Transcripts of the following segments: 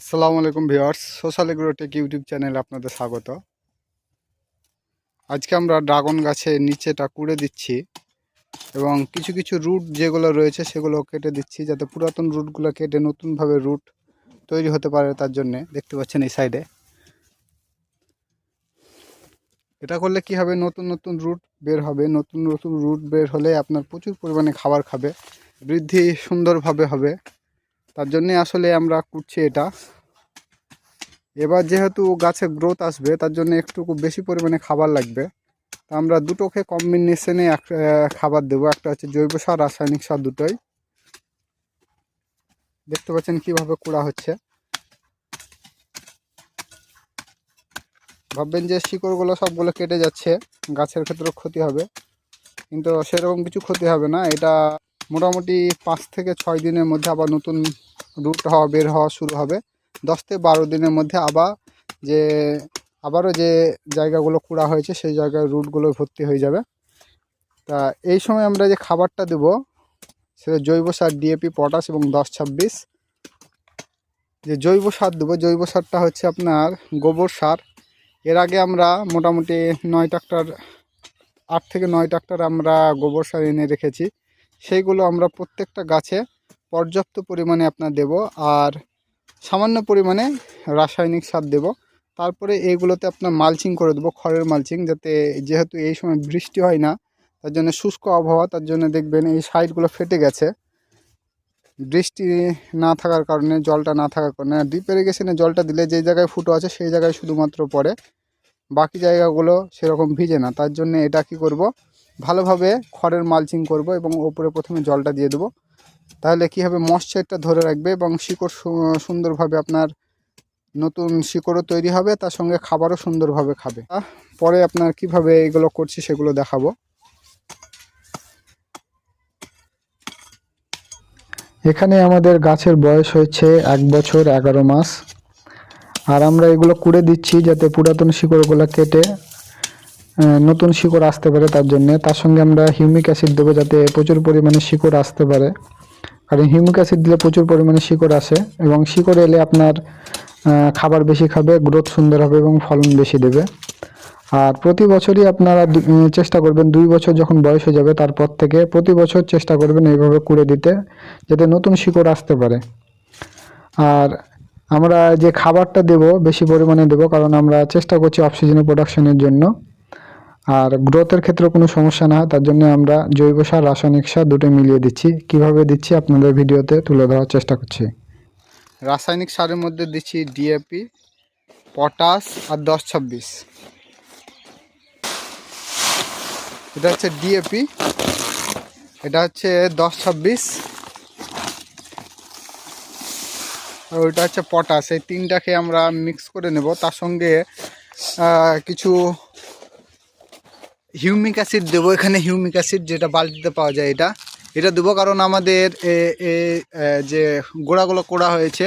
আসসালামু আলাইকুম viewers, social Agrotech YouTube চ্যানেলে আপনাদের স্বাগত। আজকে আমরা ড্রাগন গাছের নিচেটা কুড়ে দিচ্ছি এবং কিছু কিছু রুট যেগুলো রয়েছে সেগুলো কেটে দিচ্ছি যাতে পুরাতন রুটগুলো কেটে নতুনভাবে রুট তৈরি হতে পারে তার জন্যে। দেখতে পাচ্ছেন এই সাইডে। এটা করলে কি হবে? নতুন নতুন রুট বের হবে। নতুন নতুন রুট বের হলে আপনার প্রচুর পরিমাণে খাবার খাবে, বৃদ্ধি সুন্দরভাবে হবে। তার জন্যে আসলে আমরা করছি এটা। এবার যেহেতু গাছে গ্রোথ আসবে, তার জন্য একটু বেশি পরিমাণে খাবার লাগবে। তা আমরা দুটোকে কম্বিনেশনে এক খাবার দেবো। একটা হচ্ছে জৈব সার, রাসায়নিক সার দুটোই। দেখতে পাচ্ছেন কীভাবে কুড়া হচ্ছে। ভাববেন যে শিকড়গুলো সবগুলো কেটে যাচ্ছে, গাছের ক্ষেত্রেও ক্ষতি হবে। কিন্তু সেরকম কিছু ক্ষতি হবে না। এটা মোটামুটি পাঁচ থেকে ছয় দিনের মধ্যে আবার নতুন রুট হওয়া, বের হওয়া শুরু হবে। দশ থেকে বারো দিনের মধ্যে আবার যে, আবারও যে জায়গাগুলো কুড়া হয়েছে, সেই জায়গায় রুটগুলো ভর্তি হয়ে যাবে। তা এই সময় আমরা যে খাবারটা দেব, সেটা জৈব সার ডিএপি পটাশ এবং দশ ছাব্বিশ। যে জৈব সার দেবো, জৈব সারটা হচ্ছে আপনার গোবর সার। এর আগে আমরা মোটামুটি নয় ট্রাক্টর, আট থেকে নয় ট্রাক্টর আমরা গোবর সার এনে রেখেছি। সেইগুলো আমরা প্রত্যেকটা গাছে পর্যাপ্ত পরিমাণে আপনার দেব আর সামান্য পরিমাণে রাসায়নিক সার দেব। তারপরে এইগুলোতে আপনার মালচিং করে দেবো, খড়ের মালচিং, যাতে যেহেতু এই সময় বৃষ্টি হয় না, তার জন্য শুষ্ক আবহাওয়া, তার জন্য দেখবেন এই সাইডগুলো ফেটে গেছে। বৃষ্টি না থাকার কারণে, জলটা না থাকার কারণে ডিপ ইরিগেশনে জলটা দিলে যে জায়গায় ফুটো আছে, সেই জায়গায় শুধুমাত্র পড়ে। বাকি জায়গাগুলো সেরকম ভিজে না, তার জন্য এটা কি করব ভালোভাবে খড়ের মালচিং করব এবং ওপরে প্রথমে জলটা দিয়ে দেবো। তাহলে কী হবে? মশ্চারটা ধরে রাখবে এবং শিকড় সুন্দরভাবে আপনার নতুন শিকড়ও তৈরি হবে, তার সঙ্গে খাবারও সুন্দরভাবে খাবে। পরে আপনার কীভাবে এগুলো করছি সেগুলো দেখাবো। এখানে আমাদের গাছের বয়স হয়েছে এক বছর এগারো মাস। আর আমরা এগুলো কুড়ে দিচ্ছি যাতে পুরাতন শিকড়গুলো কেটে নতুন শিকড় আসতে পারে তার জন্যে। তার সঙ্গে আমরা হিউমিক অ্যাসিড দেবো যাতে প্রচুর পরিমাণে শিকড় আসতে পারে। কারণ হিউমিক অ্যাসিড দিলে প্রচুর পরিমাণে শিকড় আসে এবং শিকড় এলে আপনার খাবার বেশি খাবে, গ্রোথ সুন্দর হবে এবং ফলন বেশি দেবে। আর প্রতি বছরই আপনারা চেষ্টা করবেন দুই বছর যখন বয়স হয়ে যাবে তারপর থেকে প্রতি বছর চেষ্টা করবেন এইভাবে কুড়ে দিতে, যাতে নতুন শিকড় আসতে পারে। আর আমরা যে খাবারটা দেব, বেশি পরিমাণে দেব, কারণ আমরা চেষ্টা করছি অক্সিজেনের প্রোডাকশনের জন্য। আর গ্রোথের ক্ষেত্রে কোনো সমস্যা না হয় তার জন্য আমরা জৈব সার, রাসায়নিক সার দুটো মিলিয়ে দিচ্ছি। কীভাবে দিচ্ছি আপনাদের ভিডিওতে তুলে ধরার চেষ্টা করছি। রাসায়নিক সারের মধ্যে দিচ্ছি ডিএপি পটাশ আর দশ ছাব্বিশ। এটা হচ্ছে ডিএপি এটা হচ্ছে দশ ছাব্বিশ। আর ওইটা হচ্ছে পটাশ এই তিনটাকে আমরা মিক্স করে নেব। তার সঙ্গে কিছু হিউমিক অ্যাসিড দেবো, এখানে হিউমিক অ্যাসিড যেটা বালতিতে পাওয়া যায় এটা। এটা দেবো কারণ আমাদের যে গোড়াগুলো কোড়া হয়েছে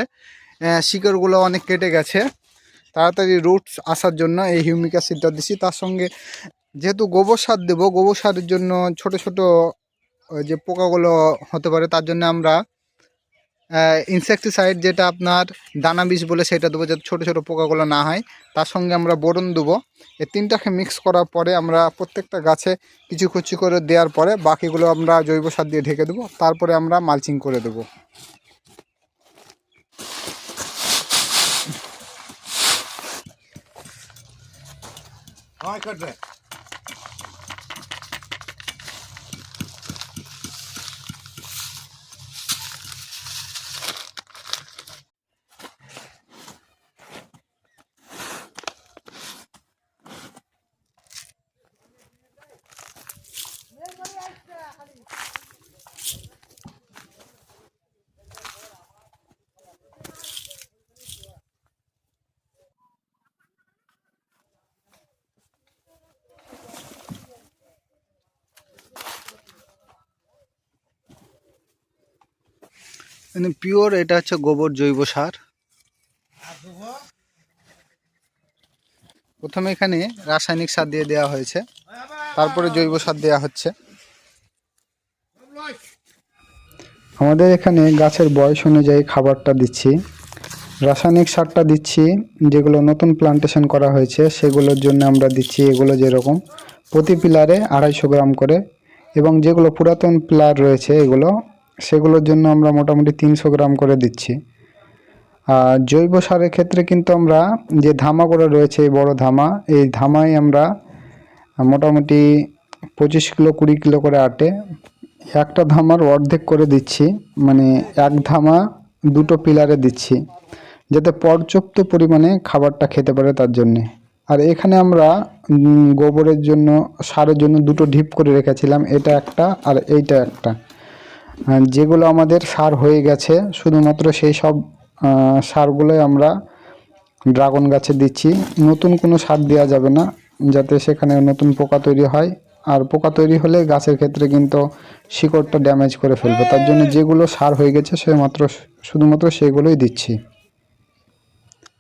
শিকড়গুলো অনেক কেটে গেছে। তাড়াতাড়ি রুটস আসার জন্য এই হিউমিক অ্যাসিডটা দিছি। তার সঙ্গে যেহেতু গোবর সার দেবো, গোবর সারের জন্য ছোট ছোট যে পোকাগুলো হতে পারে, তার জন্য আমরা ইনসেকটিসাইড যেটা আপনার দানা বীজ বলে সেটা দেবো যাতে ছোটো ছোটো পোকাগুলো না হয়। তার সঙ্গে আমরা বোরন দেবো। এই তিনটাকে মিক্স করার পরে আমরা প্রত্যেকটা গাছে কিছু কুচি করে দেওয়ার পরে বাকিগুলো আমরা জৈব সার দিয়ে ঢেকে দেবো। তারপরে আমরা মালচিং করে দেবো। हाँ পিওর এটা হচ্ছে গোবর জৈব সার। প্রথমে এখানে রাসায়নিক সার দিয়ে দেওয়া হয়েছে, তারপরে জৈব সার দেওয়া হচ্ছে। আমাদের এখানে গাছের বয়স অনুযায়ী খাবারটা দিচ্ছি। রাসায়নিক সারটা দিচ্ছি, যেগুলো নতুন প্লান্টেশন করা হয়েছে, সেগুলোর জন্য আমরা দিচ্ছি এগুলো যেরকম প্রতি পিলারে আড়াইশো গ্রাম করে, এবং যেগুলো পুরাতন পিলার রয়েছে এগুলো সেগুলোর জন্য আমরা মোটামুটি তিনশো গ্রাম করে দিচ্ছি। আর জৈব সারের ক্ষেত্রে কিন্তু আমরা যে ধামাগুলো রয়েছে, এই বড় ধামা, এই ধামায় আমরা মোটামুটি পঁচিশ কিলো, কুড়ি কিলো করে আটে। একটা ধামার অর্ধেক করে দিচ্ছি মানে এক ধামা দুটো পিলারে দিচ্ছি, যাতে পর্যাপ্ত পরিমাণে খাবারটা খেতে পারে তার জন্যে। আর এখানে আমরা গোবরের জন্য, সারের জন্য দুটো ঢিপ করে রেখেছিলাম, এটা একটা আর এইটা একটা। যেগুলো আমাদের সার হয়ে গেছে, শুধুমাত্র সেই সব সারগুলোই আমরা ড্রাগন গাছে দিচ্ছি। নতুন কোনো সার দেওয়া যাবে না, যাতে সেখানে নতুন পোকা তৈরি হয়। আর পোকা তৈরি হলে গাছের ক্ষেত্রে কিন্তু শিকড়টা ড্যামেজ করে ফেলবে। তার জন্য যেগুলো সার হয়ে গেছে, সে মাত্র শুধুমাত্র সেগুলোই দিচ্ছি।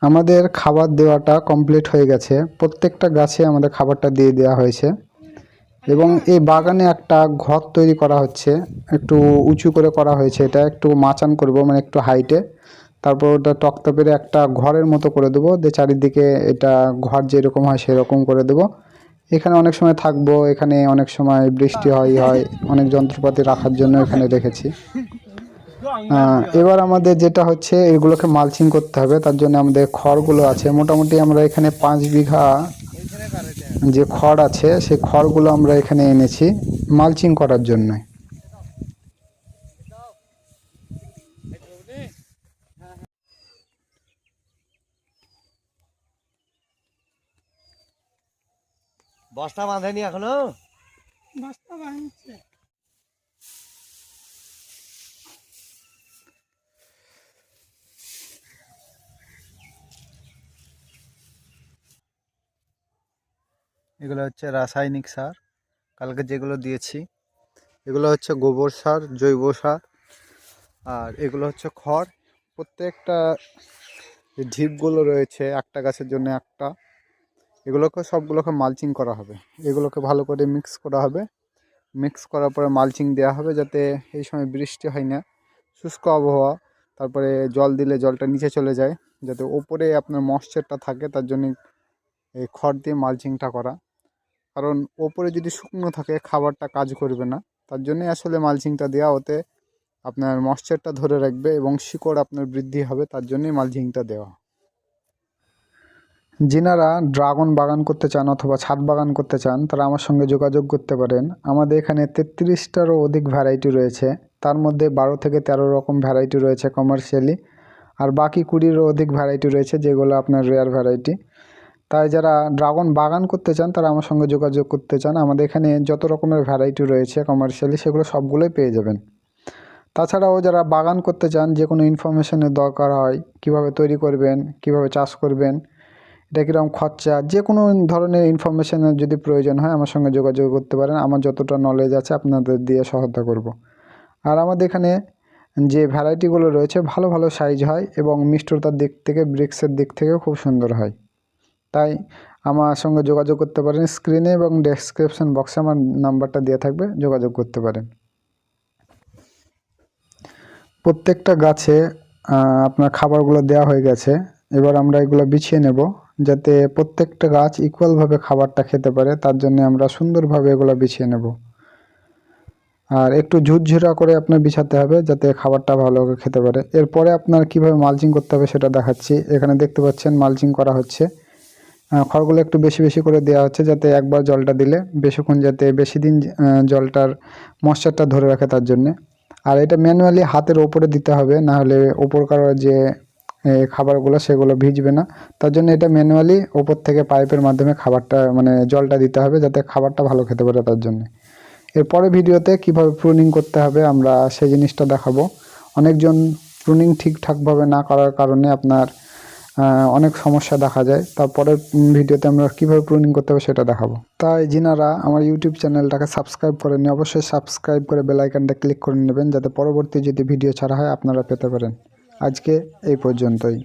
আমাদের খাবার দেওয়াটা কমপ্লিট হয়ে গেছে। প্রত্যেকটা গাছে আমাদের খাবারটা দিয়ে দেওয়া হয়েছে। এবং এই বাগানে একটা ঘর তৈরি করা হচ্ছে। একটু উঁচু করে করা হয়েছে এটা, একটু মাচান করব মানে একটু হাইটে তারপর ওটা তক্তা পেরে একটা ঘরের মতো করে দেবো, দিয়ে চারিদিকে এটা ঘর যেরকম হয় সেরকম করে দেবো। এখানে অনেক সময় থাকব, এখানে অনেক সময় বৃষ্টি হয় হয়, অনেক যন্ত্রপাতি রাখার জন্য এখানে রেখেছি। এবার আমাদের যেটা হচ্ছে, এগুলোকে মালচিং করতে হবে, তার জন্য আমাদের খড়গুলো আছে। মোটামুটি আমরা এখানে পাঁচ বিঘা যে খড় আছে সেই খড়গুলো আমরা এখানে এনেছি মালচিং করার জন্য। বস্তা বাঁধেনি এখনও? বস্তা বাঁধছে। এগুলো হচ্ছে রাসায়নিক সার। কালকে যেগুলো দিয়েছি, এগুলো হচ্ছে গোবর সার, জৈব সার, আর এগুলো হচ্ছে খড়। প্রত্যেকটা যে ঢিপগুলো রয়েছে, একটা গাছের জন্য একটা। এগুলোকে সবগুলোকে মালচিং করা হবে। এগুলোকে ভালো করে মিক্স করা হবে। মিক্স করার পরে মালচিং দেওয়া হবে যাতে এই সময় বৃষ্টি হয় না, শুষ্ক আবহাওয়া, তারপরে জল দিলে জলটা নিচে চলে যায়, যাতে ওপরে আপনার ময়েশ্চারটা থাকে, তার জন্য এই খড় দিয়ে মালচিংটা করা। কারণ ওপরে যদি শুকনো থাকে, খাবারটা কাজ করবে না। তার জন্যই আসলে মালচিংটা দেওয়া ওতে আপনার ময়েশ্চারটা ধরে রাখবে এবং শিকড় আপনার বৃদ্ধি হবে, তার জন্যই মালচিংটা দেওয়া। যিনারা ড্রাগন বাগান করতে চান অথবা ছাদ বাগান করতে চান, তারা আমার সঙ্গে যোগাযোগ করতে পারেন। আমাদের এখানে তেত্রিশটারও অধিক ভ্যারাইটি রয়েছে। তার মধ্যে বারো থেকে তেরো রকম ভ্যারাইটি রয়েছে কমার্শিয়ালি। আর বাকি কুড়িরও অধিক ভ্যারাইটি রয়েছে, যেগুলো আপনার রেয়ার ভ্যারাইটি। তাই যারা ড্রাগন বাগান করতে চান, তারা আমার সঙ্গে যোগাযোগ করতে চান। আমাদের এখানে যত রকমের ভ্যারাইটি রয়েছে কমার্শিয়ালি সেগুলো সবগুলোই পেয়ে যাবেন। তাছাড়াও যারা বাগান করতে চান, যে কোনো ইনফরমেশনের দরকার হয়, কীভাবে তৈরি করবেন, কীভাবে চাষ করবেন, এটা কীরকম খরচা, যে কোনো ধরনের ইনফরমেশনের যদি প্রয়োজন হয়, আমার সঙ্গে যোগাযোগ করতে পারেন। আমার যতটা নলেজ আছে, আপনাদের দিয়ে সহায়তা করব। আর আমাদের এখানে যে ভ্যারাইটিগুলো রয়েছে, ভালো ভালো সাইজ হয় এবং মিষ্টতার দিক থেকে ব্রিক্সের দিক থেকেও খুব সুন্দর হয়। তাই আমার সঙ্গে যোগাযোগ করতে পারেন। স্ক্রিনে এবং ডেসক্রিপশন বক্সে আমার নাম্বারটা দেওয়া থাকবে, যোগাযোগ করতে পারেন। প্রত্যেকটা গাছে আপনার খাবারগুলো দেওয়া হয়ে গেছে। এবার আমরা এগুলো বিছিয়ে নেব, যাতে প্রত্যেকটা গাছ ইকুয়ালভাবে খাবারটা খেতে পারে। তার জন্য আমরা সুন্দরভাবে এগুলো বিছিয়ে নেব। আর একটু ঝুরঝুরা করে আপনার বিছাতে হবে, যাতে খাবারটা ভালো খেতে পারে। এরপরে আপনার কীভাবে মালচিং করতে হবে সেটা দেখাচ্ছি। এখানে দেখতে পাচ্ছেন মালচিং করা হচ্ছে। খড়গুলো একটু বেশি বেশি করে দেওয়া হচ্ছে যাতে একবার জলটা দিলে বেশিক্ষণ যাতে বেশি দিন জলটার ময়শ্চারটা ধরে রাখে তার জন্যে। আর এটা ম্যানুয়ালি হাতের ওপরে দিতে হবে, না হলে ওপরকার যে খাবারগুলো সেগুলো ভিজবে না। তার জন্য এটা ম্যানুয়ালি ওপর থেকে পাইপের মাধ্যমে খাবারটা মানে জলটা দিতে হবে যাতে খাবারটা ভালো খেতে পারে তার জন্য। এরপরে ভিডিওতে কীভাবে প্রুনিং করতে হবে আমরা সেই জিনিসটা দেখাবো। অনেকজন প্রুনিং ঠিকঠাকভাবে না করার কারণে আপনার অনেক সমস্যা দেখা যায়। তারপরের ভিডিওতে আমরা কীভাবে প্রুনিং করতে হবে সেটা দেখাবো। তাই যিনারা আমার ইউটিউব চ্যানেলটাকে সাবস্ক্রাইব করে নিয়ে অবশ্যই সাবস্ক্রাইব করে বেলাইকানটা ক্লিক করে নেবেন, যাতে পরবর্তী যদি ভিডিও ছাড়া হয় আপনারা পেতে পারেন। আজকে এই পর্যন্তই।